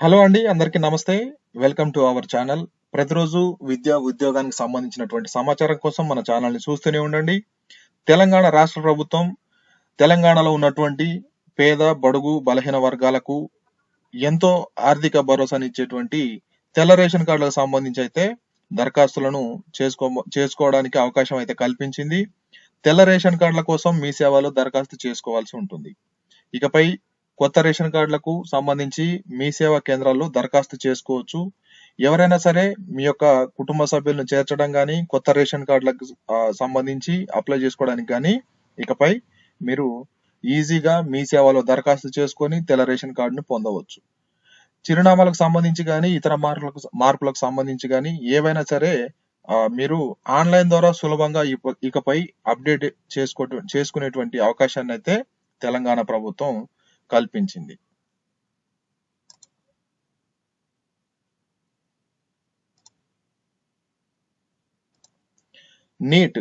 Hello అండి అందరికీ నమస్తే. వెల్కమ్ టు అవర్ ఛానల్ ప్రతిరోజు విద్యా ఉద్యోగానికి సంబంధించినటువంటి సమాచారం కోసం మన ఛానల్ని చూస్తూనే ఉండండి. తెలంగాణ రాష్ట్ర ప్రభుత్వం తెలంగాణలో ఉన్నటువంటి పేద బడుగు బలహీన వర్గాలకు ఎంతో ఆర్థిక భరోసానిచ్చేటువంటి తెల్ల రేషన్ కార్డులకు సంబంధించి అయితే దరఖాస్తులను చేసుకో చేసుకోవడానికి అవకాశం అయితే కల్పించింది. తెల్ల రేషన్ కార్డుల కోసం మీ సేవలో దరఖాస్తు చేసుకోవాల్సి ఉంటుంది. ఇకపై కొత్త రేషన్ కార్డులకు సంబంధించి మీ సేవా కేంద్రాల్లో దరఖాస్తు చేసుకోవచ్చు. ఎవరైనా సరే మీ యొక్క కుటుంబ సభ్యులను చేర్చడం కానీ కొత్త రేషన్ కార్డులకు సంబంధించి అప్లై చేసుకోవడానికి కానీ ఇకపై మీరు ఈజీగా మీ సేవలో దరఖాస్తు చేసుకొని తెల్ల రేషన్ కార్డును పొందవచ్చు. చిరునామాలకు సంబంధించి కానీ ఇతర మార్పులకు మార్పులకు సంబంధించి కానీ ఏవైనా సరే మీరు ఆన్లైన్ ద్వారా సులభంగా ఇకపై అప్డేట్ చేసుకో చేసుకునేటువంటి అవకాశాన్ని అయితే తెలంగాణ ప్రభుత్వం కల్పించింది. NEET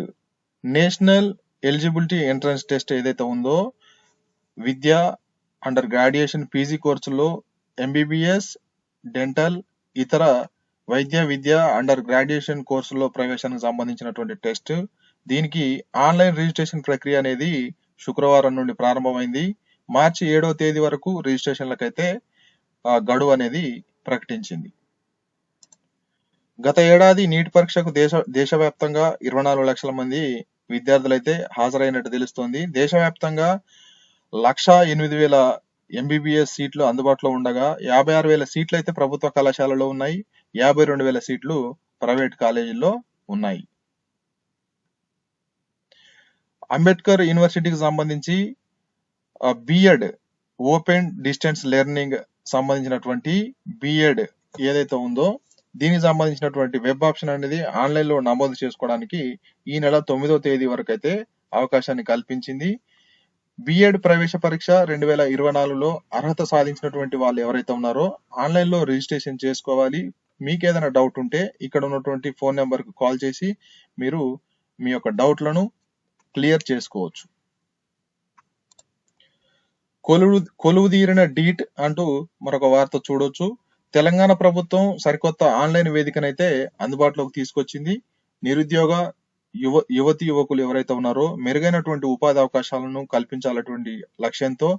national eligibility entrance test ఏదైతే ఉందో విద్య అండర్ గ్రాడ్యుయేషన్ పీజీ కోర్సులో ఎంబీబీఎస్ డెంటల్ ఇతర వైద్య విద్య అండర్ గ్రాడ్యుయేషన్ కోర్సులో ప్రవేశానికి సంబంధించినటువంటి టెస్ట్. దీనికి ఆన్లైన్ రిజిస్ట్రేషన్ ప్రక్రియ అనేది శుక్రవారం నుండి ప్రారంభమైంది. మార్చి ఏడవ తేదీ వరకు రిజిస్ట్రేషన్లకైతే గడువు అనేది ప్రకటించింది. గత ఏడాది నీట్ పరీక్షకు దేశ దేశవ్యాప్తంగా ఇరవై నాలుగు లక్షల మంది విద్యార్థులైతే హాజరైనట్టు తెలుస్తోంది. దేశవ్యాప్తంగా లక్ష ఎనిమిది వేల ఎంబీబీఎస్ సీట్లు అందుబాటులో ఉండగా యాభై ఆరు వేల సీట్లు అయితే ప్రభుత్వ కళాశాలలో ఉన్నాయి. యాభై రెండు వేల సీట్లు ప్రైవేట్ కాలేజీల్లో ఉన్నాయి. అంబేద్కర్ యూనివర్సిటీకి సంబంధించి బిఎడ్ ఓపెన్ డిస్టెన్స్ లెర్నింగ్ సంబంధించినటువంటి బిఎడ్ ఏదైతే ఉందో దీనికి సంబంధించినటువంటి వెబ్ ఆప్షన్ అనేది ఆన్లైన్లో నమోదు చేసుకోవడానికి ఈ నెల తొమ్మిదో తేదీ వరకు అయితే అవకాశాన్ని కల్పించింది. బిఎడ్ ప్రవేశ పరీక్ష రెండు వేల ఇరవై నాలుగులో అర్హత సాధించినటువంటి వాళ్ళు ఎవరైతే ఉన్నారో ఆన్లైన్లో రిజిస్ట్రేషన్ చేసుకోవాలి. మీకు ఏదైనా డౌట్ ఉంటే ఇక్కడ ఉన్నటువంటి ఫోన్ నెంబర్కు కాల్ చేసి మీరు మీ యొక్క డౌట్లను క్లియర్ చేసుకోవచ్చు. కొలువు కొలువు తీరిన డీట్ అంటూ మరొక వార్త చూడొచ్చు. తెలంగాణ ప్రభుత్వం సరికొత్త ఆన్లైన్ వేదికనైతే అందుబాటులోకి తీసుకొచ్చింది. నిరుద్యోగ యువ యువతి యువకులు ఎవరైతే ఉన్నారో మెరుగైనటువంటి ఉపాధి అవకాశాలను కల్పించాలటువంటి లక్ష్యంతో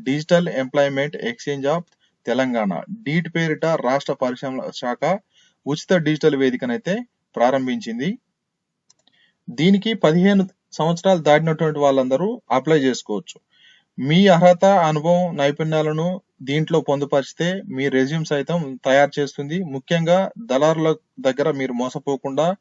digital employment exchange of Telangana DEET పేరిట రాష్ట్ర పరిశ్రమల శాఖ ఉచిత డిజిటల్ వేదికనైతే ప్రారంభించింది. దీనికి పదిహేను సంవత్సరాలు దాటినటువంటి వాళ్ళందరూ అప్లై చేసుకోవచ్చు. మీ అర్హత అనుభవం నైపుణ్యాలను దీంట్లో పొందుపరిస్తే మీ రెజ్యూమ్ సైతం తయారు చేస్తుంది. ముఖ్యంగా దళారుల దగ్గర మీరు మోసపోకుండా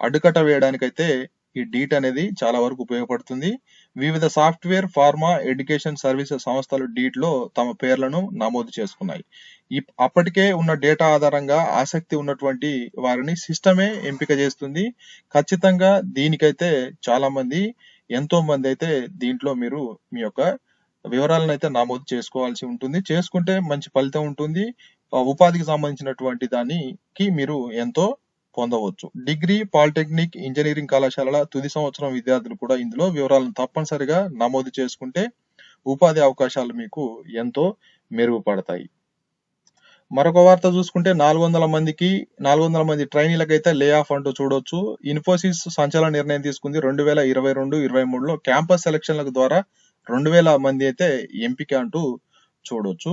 అడ్డుకట్ట వేయడానికైతే ఈ డీట్ అనేది చాలా వరకు ఉపయోగపడుతుంది. వివిధ సాఫ్ట్వేర్ ఫార్మా ఎడ్యుకేషన్ సర్వీసెస్ సంస్థలు డీట్లో తమ పేర్లను నమోదు చేసుకున్నాయి. ఇప్- అప్పటికే ఉన్న డేటా ఆధారంగా ఆసక్తి ఉన్నటువంటి వారిని సిస్టమే ఎంపిక చేస్తుంది. ఖచ్చితంగా దీనికైతే చాలా మంది ఎంతో మంది అయితే దీంట్లో మీరు మీ యొక్క వివరాలను అయితే నమోదు చేసుకోవాల్సి ఉంటుంది. చేసుకుంటే మంచి ఫలితం ఉంటుంది. ఉపాధికి సంబంధించినటువంటి దానికి మీరు ఎంతో పొందవచ్చు. డిగ్రీ పాలిటెక్నిక్ ఇంజనీరింగ్ కళాశాలల తుది సంవత్సరం విద్యార్థులు కూడా ఇందులో వివరాలను తప్పనిసరిగా నమోదు చేసుకుంటే ఉపాధి అవకాశాలు మీకు ఎంతో మెరుగుపడతాయి. మరొక వార్త చూసుకుంటే నాలుగు వందల మందికి నాలుగు వందల మంది ట్రైనీలకైతే లే ఆఫ్ అంటూ చూడొచ్చు. ఇన్ఫోసిస్ సంచలన నిర్ణయం తీసుకుంది. రెండు వేల ఇరవై రెండు ఇరవై మూడులో క్యాంపస్ సెలక్షన్ల ద్వారా రెండు వేల మంది అయితే ఎంపిక అంటూ చూడొచ్చు.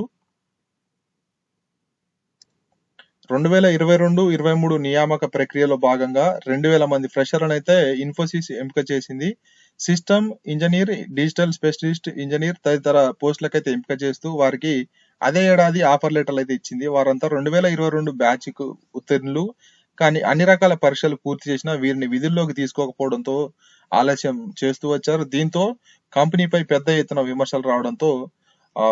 రెండు వేల ఇరవై రెండు ఇరవై మూడు నియామక ప్రక్రియలో భాగంగా రెండు వేల మంది ఫ్రెషర్లను అయితే ఇన్ఫోసిస్ ఎంపిక చేసింది. System engineer digital specialist engineer తదితర పోస్టులకైతే ఎంపిక చేస్తూ వారికి అదే ఏడాది ఆఫర్ లెటర్లు అయితే ఇచ్చింది. వారంతా రెండు వేల ఇరవై రెండు బ్యాచ్ ఉత్తీర్ణులు. కానీ అన్ని రకాల పరీక్షలు పూర్తి చేసినా వీరిని విధుల్లోకి తీసుకోకపోవడంతో ఆలస్యం చేస్తూ వచ్చారు. దీంతో కంపెనీపై పెద్ద ఎత్తున విమర్శలు రావడంతో ఆ,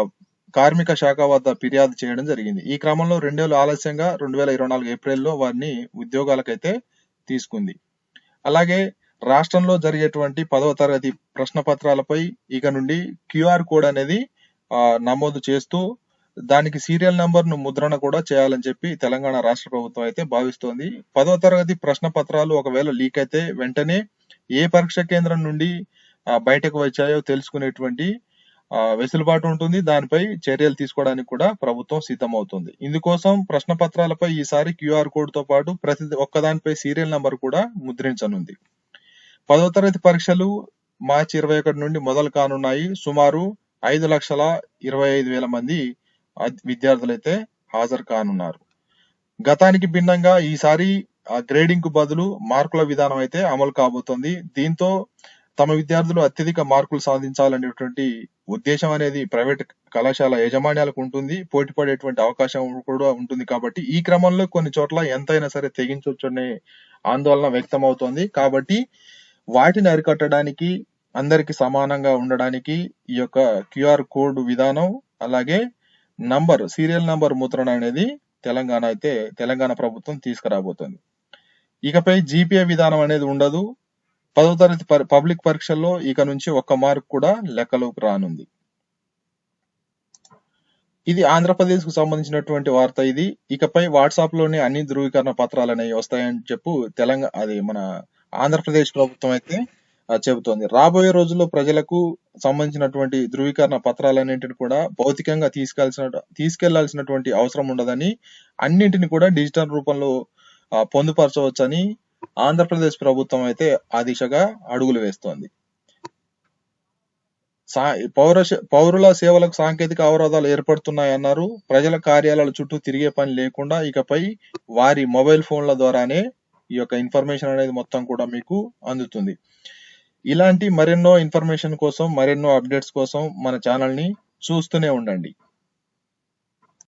కార్మిక శాఖ వద్ద ఫిర్యాదు చేయడం జరిగింది. ఈ క్రమంలో రెండేళ్ళు ఆలస్యంగా రెండు వేల ఇరవై నాలుగు ఏప్రిల్లో వారిని ఉద్యోగాలకైతే తీసుకుంది. అలాగే రాష్ట్రంలో జరిగేటువంటి పదవ తరగతి ప్రశ్న పత్రాలపై ఇక నుండి క్యూఆర్ కోడ్ అనేది ఆ, నమోదు చేస్తూ దానికి సీరియల్ నంబర్ను ముద్రణ కూడా చేయాలని చెప్పి తెలంగాణ రాష్ట్ర ప్రభుత్వం అయితే భావిస్తోంది. పదవ తరగతి ప్రశ్న పత్రాలు ఒకవేళ లీక్ అయితే వెంటనే ఏ పరీక్ష కేంద్రం నుండి బయటకు వచ్చాయో తెలుసుకునేటువంటి ఆ, వెసులుబాటు ఉంటుంది. దానిపై చర్యలు తీసుకోవడానికి కూడా ప్రభుత్వం సిద్ధమవుతుంది. ఇందుకోసం ప్రశ్న పత్రాలపై ఈసారి క్యూఆర్ కోడ్తో పాటు ప్రతి ఒక్కదానిపై సీరియల్ నంబర్ కూడా ముద్రించనుంది. పదో తరగతి పరీక్షలు మార్చి ఇరవై ఒకటి నుండి మొదలు కానున్నాయి. సుమారు ఐదు లక్షల ఇరవై ఐదు వేల మంది విద్యార్థులైతే హాజరు కానున్నారు. గతానికి భిన్నంగా ఈసారి గ్రేడింగ్కు బదులు మార్కుల విధానం అయితే అమలు కాబోతోంది. దీంతో తమ విద్యార్థులు అత్యధిక మార్కులు సాధించాలనేటువంటి ఉద్దేశం అనేది ప్రైవేట్ కళాశాల యాజమాన్యాలకు ఉంటుంది. పోటీ పడేటువంటి అవకాశం కూడా ఉంటుంది కాబట్టి ఈ క్రమంలో కొన్ని చోట్ల ఎంతైనా సరే తెగించవచ్చు అనే ఆందోళన వ్యక్తం అవుతోంది కాబట్టి వాటిని అరికట్టడానికి అందరికి సమానంగా ఉండడానికి ఈ యొక్క క్యూఆర్ కోడ్ విధానం అలాగే నంబర్ సీరియల్ నంబర్ ముద్రణ అనేది తెలంగాణ అయితే తెలంగాణ ప్రభుత్వం తీసుకురాబోతోంది. ఇకపై జీపీఏ విధానం అనేది ఉండదు. పదో తరగతి పబ్లిక్ పరీక్షల్లో ఇక నుంచి ఒక్క మార్క్ కూడా లెక్కలోకి రానుంది. ఇది ఆంధ్రప్రదేశ్కు సంబంధించినటువంటి వార్త ఇది. ఇకపై వాట్సాప్లోనే అన్ని ధృవీకరణ పత్రాలు అనేవి వస్తాయని చెప్పు తెలంగాణ అది మన ఆంధ్రప్రదేశ్ ప్రభుత్వం అయితే చెబుతోంది. రాబోయే రోజుల్లో ప్రజలకు సంబంధించినటువంటి ధృవీకరణ పత్రాలన్నింటిని కూడా భౌతికంగా తీసుకెళ్ళాల్సిన తీసుకెళ్ళాల్సినటువంటి అవసరం ఉండదని అన్నింటిని కూడా డిజిటల్ రూపంలో పొందుపరచవచ్చని ఆంధ్రప్రదేశ్ ప్రభుత్వం అయితే ఆ దిశగా అడుగులు వేస్తోంది. సా పౌర పౌరుల సేవలకు సాంకేతిక అవరోధాలు ఏర్పడుతున్నాయన్నారు ప్రజల కార్యాలయాల చుట్టూ తిరిగే పని లేకుండా ఇకపై వారి మొబైల్ ఫోన్ల ద్వారానే ఈ యొక్క ఇన్ఫర్మేషన్ అనేది మొత్తం కూడా మీకు అందుతుంది. ఇలాంటి మరెన్నో ఇన్ఫర్మేషన్ కోసం మరెన్నో అప్డేట్స్ కోసం మన ఛానల్ని చూస్తూనే ఉండండి.